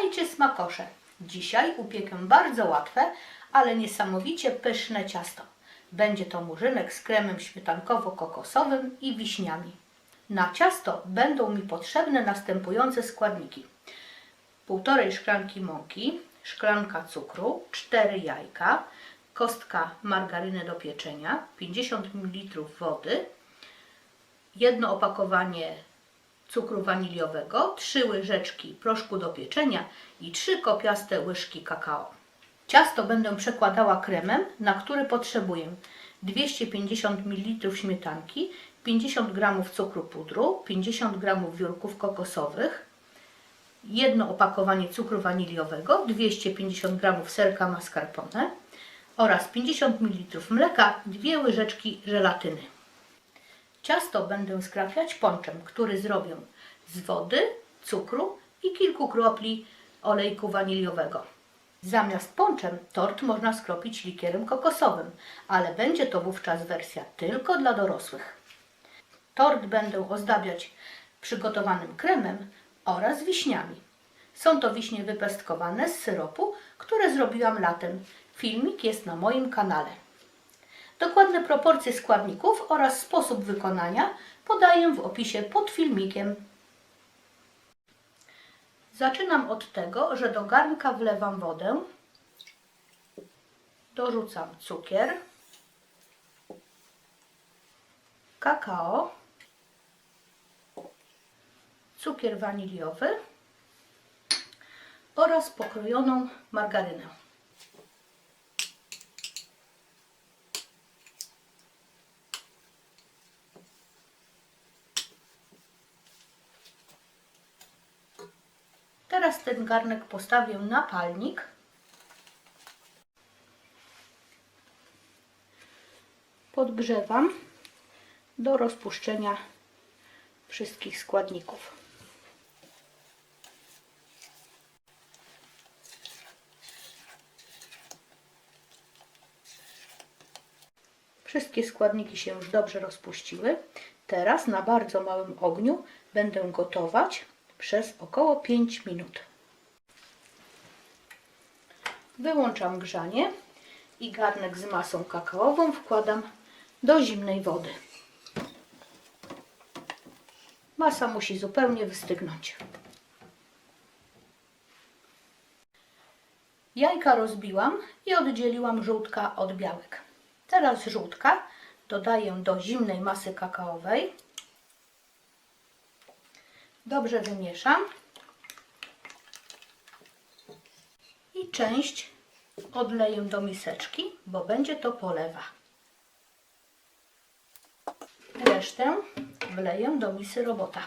Witajcie smakosze! Dzisiaj upiekę bardzo łatwe, ale niesamowicie pyszne ciasto. Będzie to murzynek z kremem śmietankowo-kokosowym i wiśniami. Na ciasto będą mi potrzebne następujące składniki. Półtorej szklanki mąki, szklanka cukru, 4 jajka, kostka margaryny do pieczenia, 50 ml wody, jedno opakowanie cukru waniliowego, 3 łyżeczki proszku do pieczenia i 3 kopiaste łyżki kakao. Ciasto będę przekładała kremem, na który potrzebuję 250 ml śmietanki, 50 g cukru pudru, 50 g wiórków kokosowych, jedno opakowanie cukru waniliowego, 250 g serka mascarpone oraz 50 ml mleka, 2 łyżeczki żelatyny. Ciasto będę skrapiać ponczem, który zrobię z wody, cukru i kilku kropli olejku waniliowego. Zamiast ponczem tort można skropić likierem kokosowym, ale będzie to wówczas wersja tylko dla dorosłych. Tort będę ozdabiać przygotowanym kremem oraz wiśniami. Są to wiśnie wypestkowane z syropu, które zrobiłam latem. Filmik jest na moim kanale. Dokładne proporcje składników oraz sposób wykonania podaję w opisie pod filmikiem. Zaczynam od tego, że do garnka wlewam wodę, dorzucam cukier, kakao, cukier waniliowy oraz pokrojoną margarynę. Teraz ten garnek postawię na palnik. Podgrzewam do rozpuszczenia wszystkich składników. Wszystkie składniki się już dobrze rozpuściły. Teraz na bardzo małym ogniu będę gotować przez około 5 minut. Wyłączam grzanie i garnek z masą kakaową wkładam do zimnej wody. Masa musi zupełnie wystygnąć. Jajka rozbiłam i oddzieliłam żółtka od białek. Teraz żółtka dodaję do zimnej masy kakaowej. Dobrze wymieszam. I część odleję do miseczki, bo będzie to polewa. Resztę wleję do misy robota.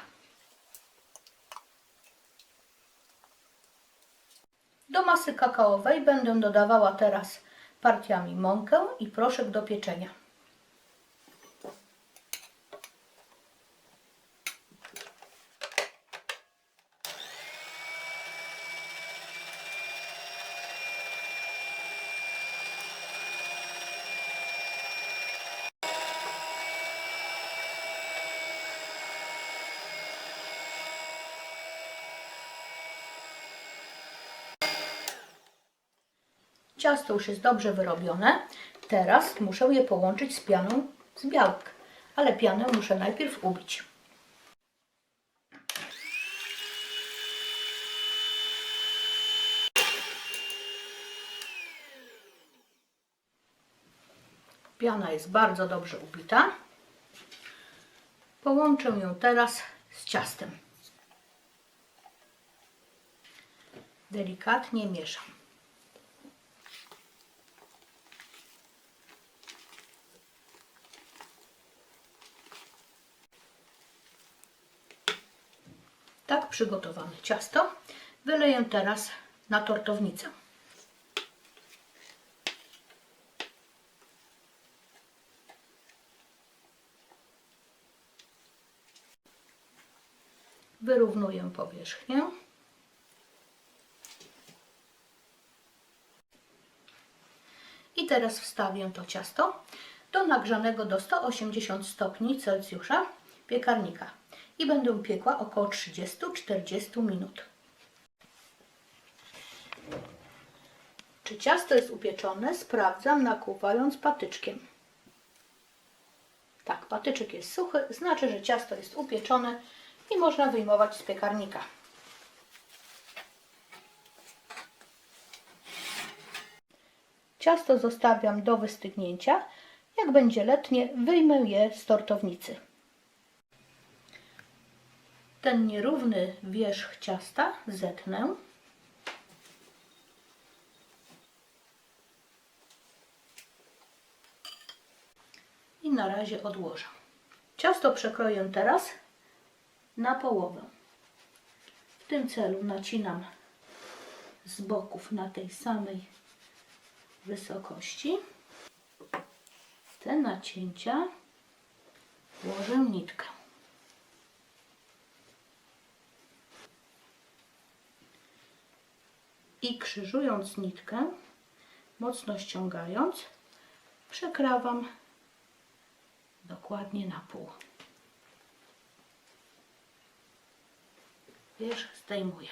Do masy kakaowej będę dodawała teraz partiami mąkę i proszek do pieczenia. Ciasto już jest dobrze wyrobione. Teraz muszę je połączyć z pianą z białek, ale pianę muszę najpierw ubić. Piana jest bardzo dobrze ubita. Połączę ją teraz z ciastem. Delikatnie mieszam. Przygotowane ciasto wyleję teraz na tortownicę. Wyrównuję powierzchnię. I teraz wstawię to ciasto do nagrzanego do 180 stopni Celsjusza piekarnika i będę piekła około 30-40 minut. Czy ciasto jest upieczone? Sprawdzam nakłuwając patyczkiem. Tak, patyczek jest suchy, znaczy, że ciasto jest upieczone i można wyjmować z piekarnika. Ciasto zostawiam do wystygnięcia. Jak będzie letnie, wyjmę je z tortownicy. Ten nierówny wierzch ciasta zetnę. I na razie odłożę. Ciasto przekroję teraz na połowę. W tym celu nacinam z boków na tej samej wysokości. Te nacięcia włożę nitkę. I krzyżując nitkę, mocno ściągając, przekrawam dokładnie na pół. Wierzch zdejmuję.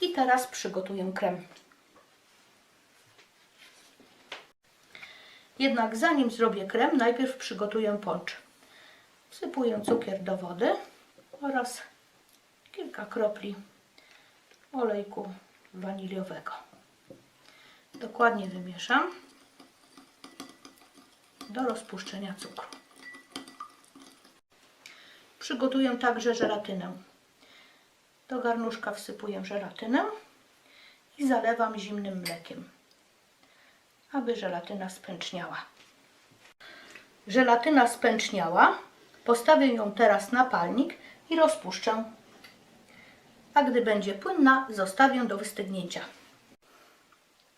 I teraz przygotuję krem. Jednak zanim zrobię krem, najpierw przygotuję poncz. Wsypuję cukier do wody oraz kilka kropli olejku waniliowego. Dokładnie wymieszam do rozpuszczenia cukru. Przygotuję także żelatynę. Do garnuszka wsypuję żelatynę i zalewam zimnym mlekiem aby żelatyna spęczniała. Żelatyna spęczniała. Postawię ją teraz na palnik i rozpuszczę. A gdy będzie płynna, zostawię do wystygnięcia.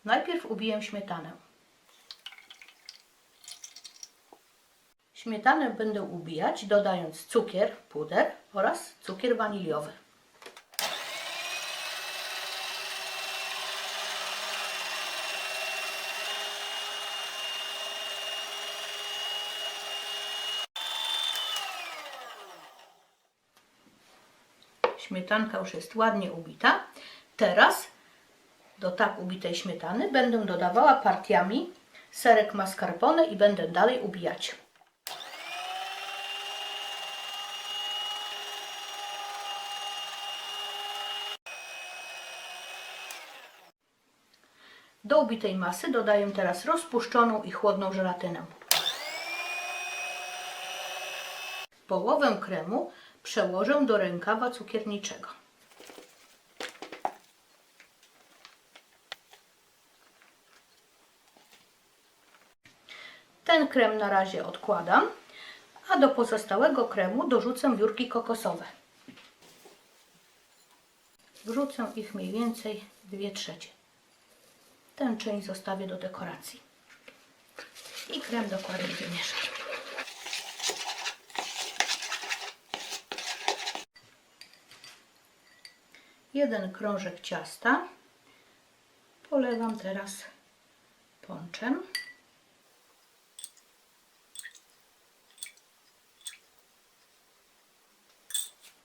Najpierw ubiję śmietanę. Śmietanę będę ubijać, dodając cukier, puder oraz cukier waniliowy. Śmietanka już jest ładnie ubita. Teraz do tak ubitej śmietany będę dodawała partiami serek mascarpone i będę dalej ubijać. Do ubitej masy dodaję teraz rozpuszczoną i chłodną żelatynę. Połowę kremu przełożę do rękawa cukierniczego. Ten krem na razie odkładam, a do pozostałego kremu dorzucę wiórki kokosowe. Wrzucę ich mniej więcej 2 trzecie. Tę część zostawię do dekoracji. I krem dokładnie wymieszam. Jeden krążek ciasta polewam teraz ponczem.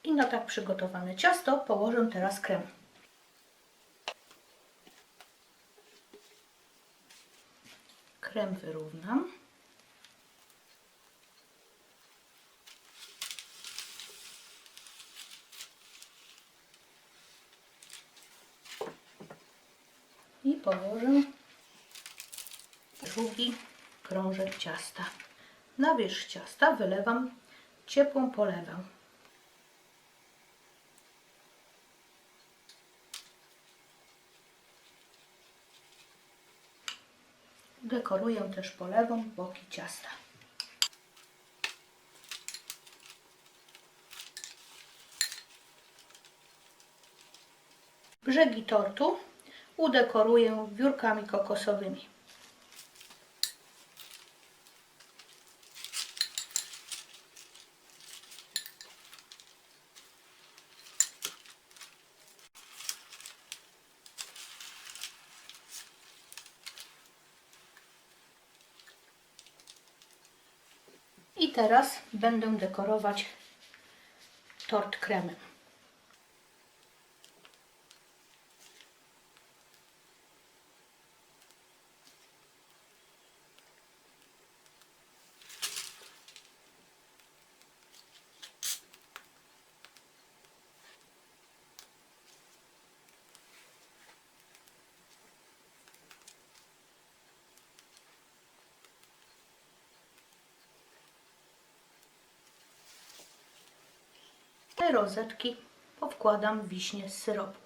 I na tak przygotowane ciasto położę teraz krem. Krem wyrównam. I położę drugi krążek ciasta. Na wierzch ciasta wylewam ciepłą polewę. Dekoruję też polewą boki ciasta. Brzegi tortu udekoruję wiórkami kokosowymi. I teraz będę dekorować tort kremem. Te rozetki powkładam wiśnie z syropu.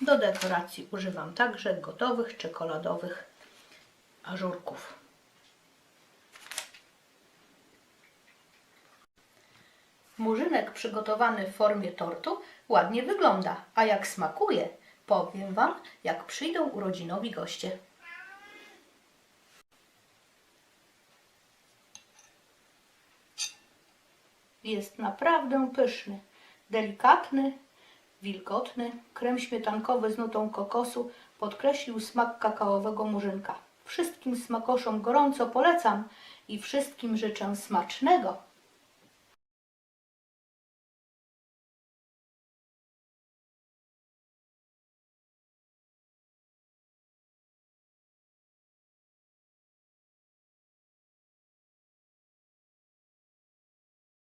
Do dekoracji używam także gotowych czekoladowych ażurków. Murzynek przygotowany w formie tortu ładnie wygląda, a jak smakuje, powiem Wam, jak przyjdą urodzinowi goście. Jest naprawdę pyszny, delikatny, wilgotny. Krem śmietankowy z nutą kokosu podkreślił smak kakaowego murzynka. Wszystkim smakoszom gorąco polecam i wszystkim życzę smacznego